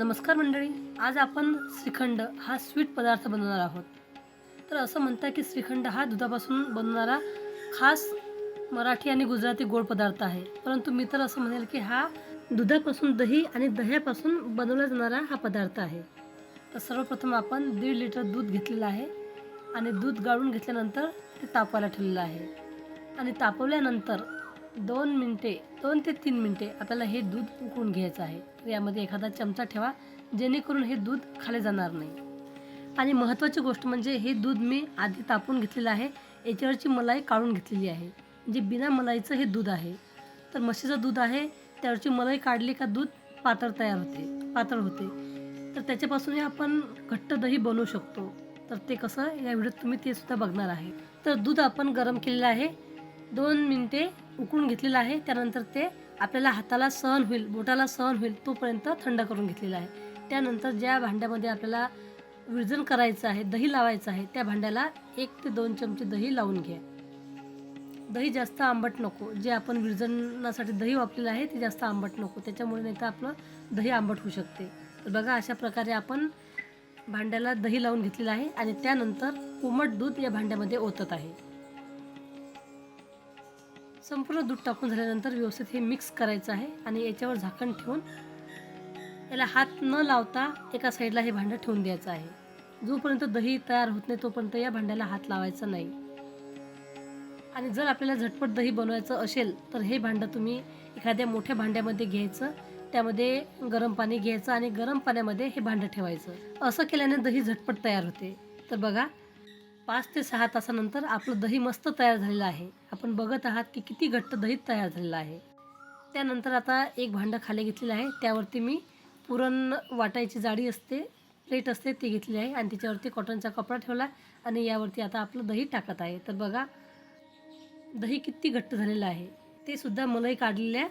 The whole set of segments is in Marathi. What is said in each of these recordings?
नमस्कार मंडळी आज आपण श्रीखंड हा स्वीट पदार्थ बनवणार आहोत. तर असं म्हणतात की श्रीखंड हा दुधापासून बनवणारा खास मराठी आणि गुजराती गोड पदार्थ आहे. परंतु मी तर असं म्हणेल की हा दुधापासून दही आणि दह्यापासून बनवला जाणारा हा पदार्थ आहे. तर सर्वप्रथम आपण दीड लिटर दूध घेतलेलं आहे आणि दूध गाळून घेतल्यानंतर ते तापवायला ठेवलेलं आहे. आणि तापवल्यानंतर दोन मिनटे दोन ते तीन मिनटे आपल्याला हे दूध उकळून घ्यायचं आहे. तर यामध्ये एखादा चमचा ठेवा जेणेकरून हे दूध खाले जाणार नाही. आणि महत्त्वाची गोष्ट म्हणजे हे दूध मी आधी तापून घेतलेलं आहे याच्यावरची मलाई काढून घेतलेली आहे. म्हणजे बिना मलाईचं हे दूध आहे. तर म्हशीचं दूध आहे त्यावरची मलाई काढली का दूध पातळ तयार होते पातळ होते. तर त्याच्यापासूनही आपण घट्ट दही बनवू शकतो. तर ते कसं या व्हिडिओत तुम्ही ते सुद्धा बघणार आहे. तर दूध आपण गरम केलेलं आहे दोन मिनटे उकळून घेतलेलं आहे. त्यानंतर ते आपल्याला हाताला सहन होईल बोटाला सहन होईल तोपर्यंत थंड करून घेतलेलं आहे. त्यानंतर ज्या भांड्यामध्ये आपल्याला विरजन करायचं आहे दही लावायचं आहे त्या भांड्याला एक ते दोन चमचे दही लावून घ्या. दही जास्त आंबट नको. जे आपण विरजनासाठी दही वापरलेलं आहे ते जास्त आंबट नको. त्याच्यामुळे नाही तर आपलं दही आंबट होऊ शकते. तर बघा अशा प्रकारे आपण भांड्याला दही लावून घेतलेलं आहे आणि त्यानंतर कोमट दूध या भांड्यामध्ये ओतत आहे. संपूर्ण दूध टाकून झाल्यानंतर व्यवस्थित हे मिक्स करायचं आहे आणि याच्यावर झाकण ठेवून याला हात न लावता एका साईडला हे भांडं ठेवून द्यायचं आहे. जोपर्यंत दही तयार होत नाही तोपर्यंत या भांड्याला हात लावायचा नाही. आणि जर आपल्याला झटपट दही बनवायचं असेल तर हे भांडं तुम्ही एखाद्या मोठ्या भांड्यामध्ये घ्यायचं त्यामध्ये गरम पाणी घ्यायचं आणि गरम पाण्यामध्ये हे भांडं ठेवायचं. असं केल्याने दही झटपट तयार होते. तर बघा पाच ते सहा तासानंतर आपलं दही मस्त तयार झालेलं आहे. आपण बघत आहात की किती घट्ट दही तयार झालेलं आहे. त्यानंतर आता एक भांडं खाली घेतलेलं आहे. त्यावरती मी पुरण वाटायची जाडी असते प्लेट असते ती घेतली आहे आणि त्याच्यावरती कॉटनचा कपडा ठेवला आणि यावरती आता आपलं दही टाकत आहे. तर बघा दही किती घट्ट झालेलं आहे. ते सुद्धा मलाई काढलेल्या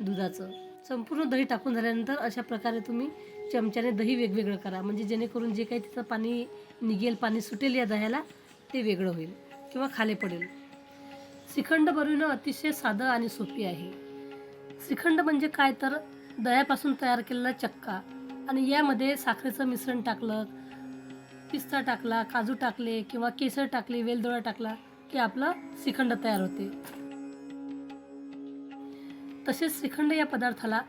दुधाचं. संपूर्ण दही टाकून झाल्यानंतर अशा प्रकारे तुम्ही चमच्याने दही वेगवेगळं करा. म्हणजे जेणेकरून जे काही तिचं पाणी निघेल पाणी सुटेल या दह्याला ते वेगळं होईल किंवा खाली पडेल. श्रीखंड बनविणं अतिशय साधं आणि सोपी आहे. श्रीखंड म्हणजे काय? तर दह्यापासून तयार केलेला चक्का आणि यामध्ये साखरेचं मिश्रण टाकलं पिस्ता टाकला काजू टाकले किंवा केसर टाकले वेलदोळा टाकला की आपलं श्रीखंड तयार होते. तसेच श्रीखंड या पदार्थाला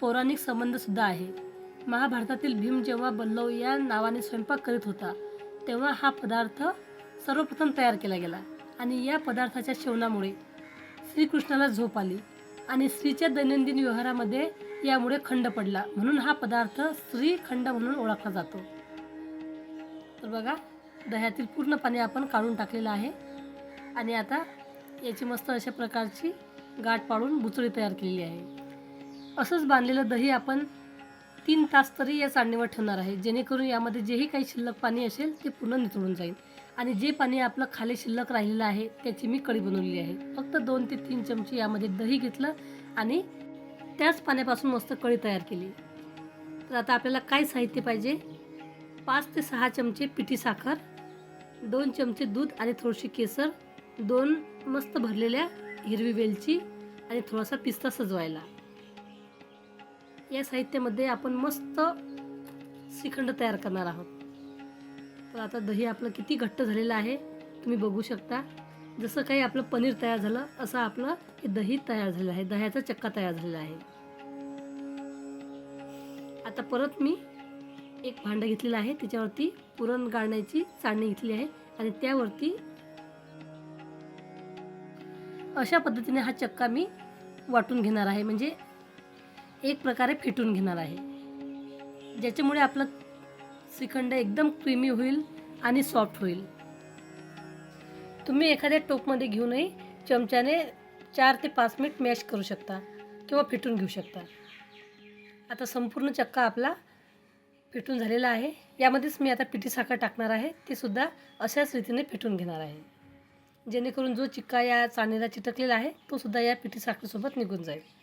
पौराणिक संबंधसुद्धा आहे. महाभारतातील भीम जेव्हा बल्लव या नावाने स्वयंपाक करीत होता तेव्हा हा पदार्थ सर्वप्रथम तयार केला गेला आणि या पदार्थाच्या सेवनामुळे श्रीकृष्णाला झोप आली आणि स्त्रीच्या दैनंदिन व्यवहारामध्ये यामुळे खंड पडला. म्हणून हा पदार्थ श्रीखंड म्हणून ओळखला जातो. तर बघा दह्यातील पूर्ण पाणी आपण काढून टाकलेलं आहे आणि आता याची मस्त अशा प्रकारची गाठ पाडून बुचळी तयार केलेली आहे. असंच बांधलेलं दही आपण तीन तास तरी या चांडणीवर ठेवणार आहे. जेणेकरून यामध्ये जेही काही शिल्लक पाणी असेल ते पूर्ण निथळून जाईल. आणि जे पाणी आपलं खाली शिल्लक राहिलेलं आहे त्याची मी कढी बनवलेली आहे. फक्त दोन ते तीन चमचे यामध्ये दही घेतलं आणि त्याच पाण्यापासून मस्त कढी तयार केली. तर आता आपल्याला काय साहित्य पाहिजे? पाच ते सहा चमचे पिठी साखर दोन चमचे दूध आणि थोडीशी केसर दोन मस्त भरलेल्या हिरवी वेलची आणि थोडासा पिस्ता सजवायला. या साहित्यामध्ये आपण मस्त श्रीखंड तयार करणार आहोत. तर आता दही आपलं किती घट्ट झालेलं आहे तुम्ही बघू शकता. जसं काही आपलं पनीर तयार झालं असं आपलं हे दही तयार झालं आहे दह्याचा चक्का तयार झालेला आहे. आता परत मी एक भांडं घेतलेलं आहे त्याच्यावरती पुरण गाळण्याची चाळणी घेतली आहे आणि त्यावरती अशा पद्धतीने हा चक्का मी वाटून घेणार आहे. म्हणजे एक प्रकारे फेटून घेणार आहे. ज्याच्यामुळे आपलं श्रीखंड एकदम क्रीमी होईल आणि सॉफ्ट होईल. तुम्ही एखाद्या टोपमध्ये घेऊनही चमच्याने चार ते पाच मिनिट मॅश करू शकता किंवा फेटून घेऊ शकता. आता संपूर्ण चक्का आपला फेटून झालेला आहे. यामध्येच मी आता पिठी साखर टाकणार आहे. ते सुद्धा अशाच रीतीने फेटून घेणार आहे. जेणेकरून जो चिक्का या चाणीला चिटकलेला आहे तो सुद्धा या पिठी साखरेसोबत निघून जाईल.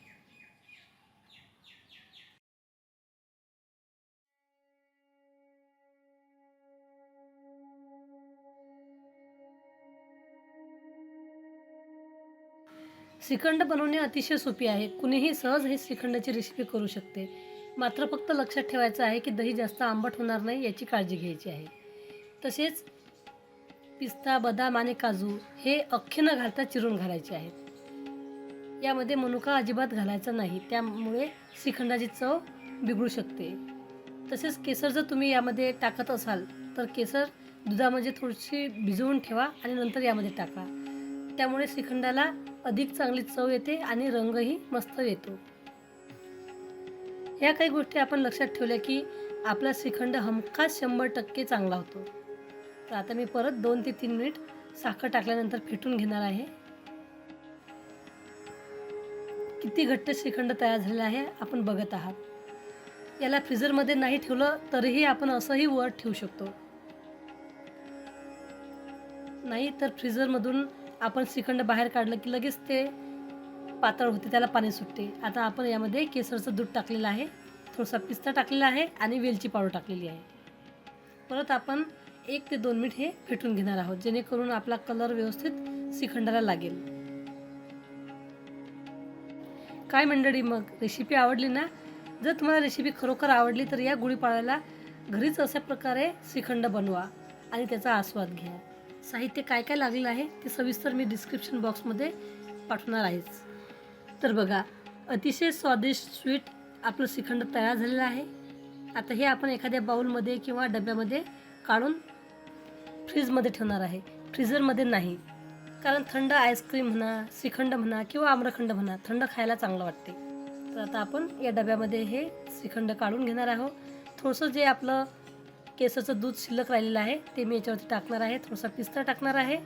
श्रीखंड बनवणे अतिशय सोपी आहे. कुणीही सहज हे श्रीखंडाची रेसिपी करू शकते. मात्र फक्त लक्षात ठेवायचं आहे की दही जास्त आंबट होणार नाही याची काळजी घ्यायची आहे. तसेच पिस्ता बदाम आणि काजू हे अख्खे न घालता चिरून घालायचे आहेत. यामध्ये मनुका अजिबात घालायचा नाही. त्यामुळे श्रीखंडाची चव बिघडू शकते. तसेच केसर जर तुम्ही यामध्ये टाकत असाल तर केसर दुधामध्ये थोडीशी भिजवून ठेवा आणि नंतर यामध्ये टाका. त्यामुळे श्रीखंडाला अधिक चांगली चव येते आणि रंगही मस्त येतो. या काही गोष्टी आपण लक्षात ठेवल्या की आपला श्रीखंड हमखास शंभर टक्के चांगला होतो. तर आता मी परत दोन ते तीन मिनिट साखर टाकल्यानंतर फेटून घेणार आहे. किती घट्ट श्रीखंड तयार झालेला आहे आपण बघत आहात. याला फ्रीजरमध्ये नाही ठेवलं तरीही आपण असंही वर ठेवू शकतो. नाही तर फ्रीजरमधून आपण श्रीखंड बाहेर काढलं की लगेच ते पातळ होते त्याला पाणी सुटते. आता आपण यामध्ये केसरचं दूध टाकलेलं आहे थोडासा पिस्ता टाकलेला आहे आणि वेलची पावडर टाकलेली आहे. परत आपण एक ते दोन मिनिट हे फेटून घेणार आहोत जेणेकरून आपला कलर व्यवस्थित श्रीखंडाला लागेल. काय मंडळी मग रेसिपी आवडली ना? जर तुम्हाला रेसिपी खरोखर आवडली तर या गुढीपाडव्याला घरीच अशा प्रकारे श्रीखंड बनवा आणि त्याचा आस्वाद घ्या. साहित्य काय काय लागलेलं आहे ते सविस्तर मी डिस्क्रिप्शन बॉक्समध्ये पाठवणार आहेच. तर बघा अतिशय स्वादिष्ट स्वीट आपलं श्रीखंड तयार झालेलं आहे. आता हे आपण एखाद्या बाऊलमध्ये किंवा डब्यामध्ये काढून फ्रीजमध्ये ठेवणार आहे. फ्रीजरमध्ये नाही. कारण थंड आईस्क्रीम म्हणा श्रीखंड म्हणा किंवा आम्रखंड म्हणा थंड खायला चांगलं वाटते. तर आता आपण या डब्यामध्ये हे श्रीखंड काढून घेणार आहोत. थोडंसं जे आपलं केसाचं दूध शिल्लक राहिलेलं आहे ते मी याच्यावरती टाकणार आहे थोडासा पिस्ता टाकणार आहे.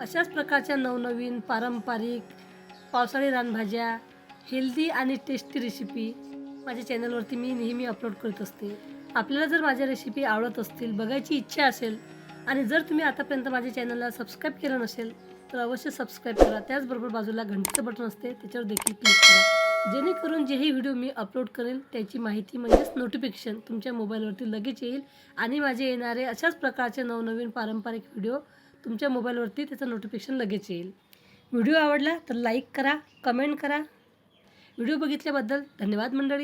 अशाच प्रकारच्या नवनवीन पारंपरिक पावसाळी रानभाज्या हेल्दी आणि टेस्टी रेसिपी माझ्या चॅनलवरती मी नेहमी अपलोड करत असते. आपल्याला जर माझ्या रेसिपी आवडत असतील बघायची इच्छा असेल आणि जर तुम्ही आतापर्यंत माझ्या चॅनलला सबस्क्राईब केलं नसेल तर अवश्य सबस्क्राईब करा. त्याचबरोबर बाजूला घंटीचं बटन असते त्याच्यावर देखील क्लिक करा. जेणेकरून जेही व्हिडिओ मी अपलोड करेल त्याची माहिती म्हणजेच नोटिफिकेशन तुमच्या मोबाईलवरती लगेच येईल. आणि माझे येणारे अशाच प्रकारचे नवनवीन पारंपरिक व्हिडिओ तुमच्या मोबाईलवरती त्याचं नोटिफिकेशन लगेच येईल. व्हिडिओ आवडला तर लाईक करा कमेंट करा. व्हिडिओ बघितल्याबद्दल धन्यवाद मंडळी.